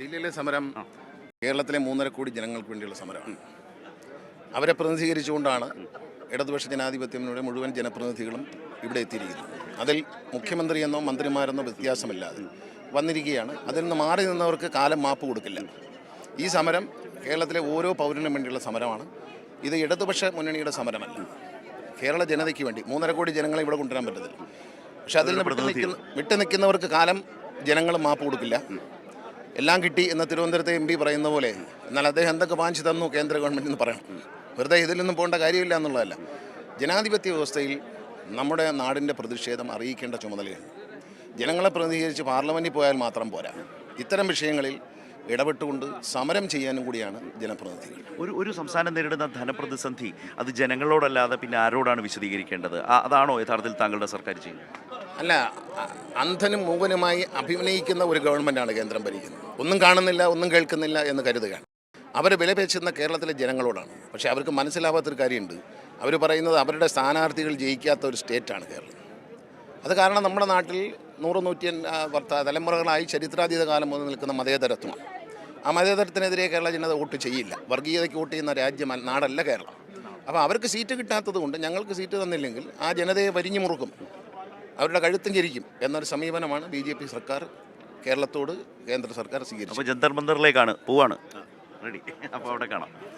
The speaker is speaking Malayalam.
ഡൽഹിയിലെ സമരം കേരളത്തിലെ മൂന്നര കോടി ജനങ്ങൾക്ക് വേണ്ടിയുള്ള സമരമാണ്. അവരെ പ്രതിനിധീകരിച്ചുകൊണ്ടാണ് ഇടതുപക്ഷ ജനാധിപത്യത്തിലൂടെ മുഴുവൻ ജനപ്രതിനിധികളും ഇവിടെ എത്തിയിരിക്കുന്നത്. അതിൽ മുഖ്യമന്ത്രി എന്നോ മന്ത്രിമാരെന്നോ വ്യത്യാസമില്ലാതെ വന്നിരിക്കുകയാണ്. അതിൽ നിന്ന് മാറി നിന്നവർക്ക് കാലം മാപ്പ് കൊടുക്കില്ല. ഈ സമരം കേരളത്തിലെ ഓരോ പൗരനും വേണ്ടിയുള്ള സമരമാണ്. ഇത് ഇടതുപക്ഷ മുന്നണിയുടെ സമരമല്ല. കേരള ജനതയ്ക്ക് വേണ്ടി മൂന്നര കോടി ജനങ്ങളെ ഇവിടെ കൊണ്ടുവരാൻ പറ്റത്തില്ല. പക്ഷെ അതിൽ നിന്ന് വിട്ടു നിൽക്കുന്ന വിട്ടു നിൽക്കുന്നവർക്ക് കാലം ജനങ്ങൾ മാപ്പ് കൊടുക്കില്ല. എല്ലാം കിട്ടി എന്ന തിരുവനന്തപുരത്തെ എം പി പറയുന്ന പോലെ. എന്നാൽ അദ്ദേഹം എന്തൊക്കെ വാങ്ങിച്ചു തന്നു കേന്ദ്ര ഗവൺമെന്റ് എന്ന് പറയണം വെറുതെ ഇതിലൊന്നും പോകേണ്ട കാര്യമില്ല എന്നുള്ളതല്ല. ജനാധിപത്യ വ്യവസ്ഥയിൽ നമ്മുടെ നാടിന്റെ പ്രതിഷേധം അറിയിക്കേണ്ട ചുമതലയാണ്. ജനങ്ങളെ പ്രതിനിധീകരിച്ച് പാർലമെന്റിൽ പോയാൽ മാത്രം പോരാ. ഇത്തരം വിഷയങ്ങളിൽ ഇടപെട്ടുകൊണ്ട് സമരം ചെയ്യാനും കൂടിയാണ് ജനപ്രതിനിധികൾ. ഒരു ഒരു സംസ്ഥാനം നേരിടുന്ന ധനപ്രതിസന്ധി അത് ജനങ്ങളോടല്ലാതെ പിന്നെ ആരോടാണ് വിശദീകരിക്കേണ്ടത്? അതാണോ യഥാർത്ഥത്തിൽ താങ്കളുടെ സർക്കാർ ചെയ്യുന്നത്? അല്ല അന്ധനും മൂവനുമായി അഭിനയിക്കുന്ന ഒരു ഗവൺമെന്റാണ് കേന്ദ്രം ഭരിക്കുന്നത്. ഒന്നും കാണുന്നില്ല ഒന്നും കേൾക്കുന്നില്ല എന്ന് കരുതുകയാണ്. അവർ വിലപേശുന്ന കേരളത്തിലെ ജനങ്ങളോടാണ്. പക്ഷേ അവർക്ക് മനസ്സിലാവാത്തൊരു കാര്യമുണ്ട്. അവർ പറയുന്നത് അവരുടെ സ്ഥാനാർത്ഥികൾ ജയിക്കാത്ത ഒരു സ്റ്റേറ്റാണ് കേരളം. അത് കാരണം നമ്മുടെ നാട്ടിൽ നൂറ് നൂറ്റി തലമുറകളായി ചരിത്രാതീത കാലം മുതൽ നിൽക്കുന്ന മതേതരത്വമാണ്. ആ മതേതരത്തിനെതിരെ കേരള ജനത വോട്ട് ചെയ്യില്ല. വർഗീയതയ്ക്ക് വോട്ട് ചെയ്യുന്ന രാജ്യം നാടല്ല കേരളം. അപ്പോൾ അവർക്ക് സീറ്റ് കിട്ടാത്തത് കൊണ്ട് ഞങ്ങൾക്ക് സീറ്റ് തന്നില്ലെങ്കിൽ ആ ജനതയെ വരിഞ്ഞു മുറുക്കും. അവരുടെ കഴുത്തും ചിരിക്കും എന്നൊരു സമീപനമാണ് ബി ജെ പി സർക്കാർ കേരളത്തോട് കേന്ദ്ര സർക്കാർ സ്വീകരിച്ചത്. അപ്പോൾ ജന്തർ മന്ദറിലേക്കാണ് പോവാണ്. റെഡി. അപ്പോൾ അവിടെ കാണാം.